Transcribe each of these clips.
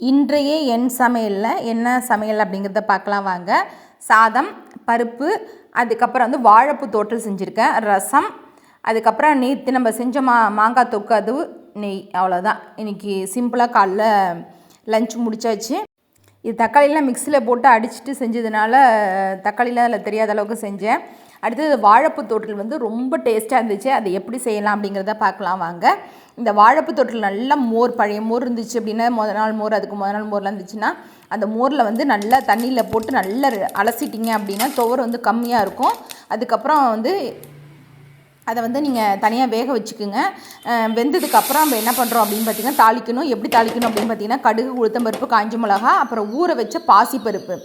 இன்றைய என் சமையலில் என்ன சமையல் அப்படிங்கிறத பார்க்கலாம் வாங்க. சாதம் பருப்பு அதுக்கப்புறம் வந்து வாழைப்பூ தோட்டல் செஞ்சுருக்கேன். ரசம் அதுக்கப்புறம் நேற்று நம்ம செஞ்ச மா மாங்காய் தொக்கு அது நெய் அவ்வளோதான் இன்றைக்கி சிம்பிளாக காலைல லஞ்ச் முடிச்சாச்சு. இது தக்காளியெலாம் மிக்சியில் போட்டு அடிச்சுட்டு செஞ்சதுனால தக்காளியெலாம் அதில் தெரியாத அளவுக்கு செஞ்சேன். அடுத்தது வாழைப்பூ தொட்டில் வந்து ரொம்ப டேஸ்ட்டாக இருந்துச்சு. அதை எப்படி செய்யலாம் அப்படிங்கிறத பார்க்கலாம் வாங்க. இந்த வாழைப்பூ தொட்டில் நல்லா மோர் பழைய மோர் இருந்துச்சு அப்படின்னா முத நாள் மோர் அதுக்கு முத நாள் மோர்லாம் இருந்துச்சுன்னா அந்த மோரில் வந்து நல்லா தண்ணியில் போட்டு நல்லா அலசிட்டிங்க அப்படின்னா துவர் வந்து கம்மியாக இருக்கும். அதுக்கப்புறம் வந்து அதை வந்து நீங்கள் தனியாக வேக வச்சுக்கோங்க. வெந்ததுக்கப்புறம் நம்ம என்ன பண்ணுறோம் அப்படின்னு பார்த்தீங்கன்னா தாளிக்கணும். எப்படி தாளிக்கணும் அப்படின்னு பார்த்தீங்கன்னா கடுகு உளுத்தம்பருப்பு காஞ்ச மிளகா அப்புறம் ஊற வச்ச பாசிப்பருப்பு.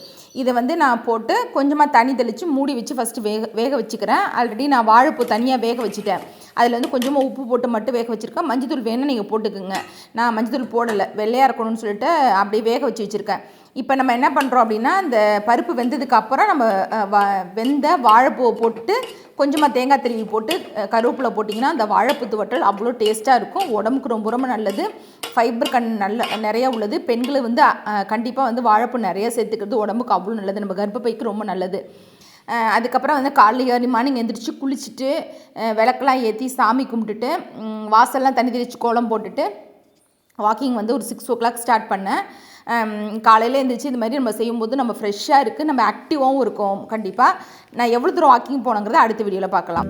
இதை வந்து நான் போட்டு கொஞ்சமாக தண்ணி தெளித்து மூடி வச்சு ஃபஸ்ட்டு வேக வேக வச்சுக்கிறேன். ஆல்ரெடி நான் வாழைப்பூ தனியாக வேக வச்சுட்டேன். அதில் வந்து கொஞ்சமாக உப்பு போட்டு மட்டும் வேக வச்சுருக்கேன். மஞ்சத்தூள் வேணும் நீங்கள் போட்டுக்குங்க. நான் மஞ்சத்தூள் போடலை. வெள்ளையாக இருக்கணும்னு சொல்லிட்டு அப்படியே வேக வச்சு வச்சுருக்கேன். இப்போ நம்ம என்ன பண்ணுறோம் அப்படின்னா இந்த பருப்பு வெந்ததுக்கு அப்புறம் நம்ம வெந்த வாழைப்பூவை போட்டு கொஞ்சமாக தேங்காய் திருவி போட்டு கருவேப்பிலை போட்டிங்கன்னா அந்த வாழைப்பூ துவட்டல் அவ்வளோ டேஸ்ட்டாக இருக்கும். உடம்புக்கு ரொம்ப ரொம்ப நல்லது. ஃபைபர் கண் நல்ல நிறையா உள்ளது. பெண்களை வந்து கண்டிப்பாக வந்து வாழைப்பூ நிறைய சேர்த்துக்கிறது உடம்புக்கு அவ்வளோ நல்லது. நம்ம கர்ப்பப்பைக்கு ரொம்ப நல்லது. அதுக்கப்புறம் வந்து காலையில் ஏறி மார்னிங் எந்திரிச்சு குளிச்சுட்டு விளக்கெல்லாம் ஏற்றி சாமி கும்பிட்டுட்டு வாசல்லாம் தண்ணி தெளித்து கோலம் போட்டுட்டு வாக்கிங் வந்து ஒரு சிக்ஸ் ஓ கிளாக் ஸ்டார்ட் பண்ணேன். காலையில் எழுந்திரிச்சு இது மாதிரி நம்ம செய்யும்போது நம்ம ஃப்ரெஷ்ஷாக இருக்குது நம்ம ஆக்டிவாகவும் இருக்கும். கண்டிப்பாக நான் எவ்வளோ தூரம் வாக்கிங் போனோங்கிறத அடுத்த வீடியோவில் பார்க்கலாம்.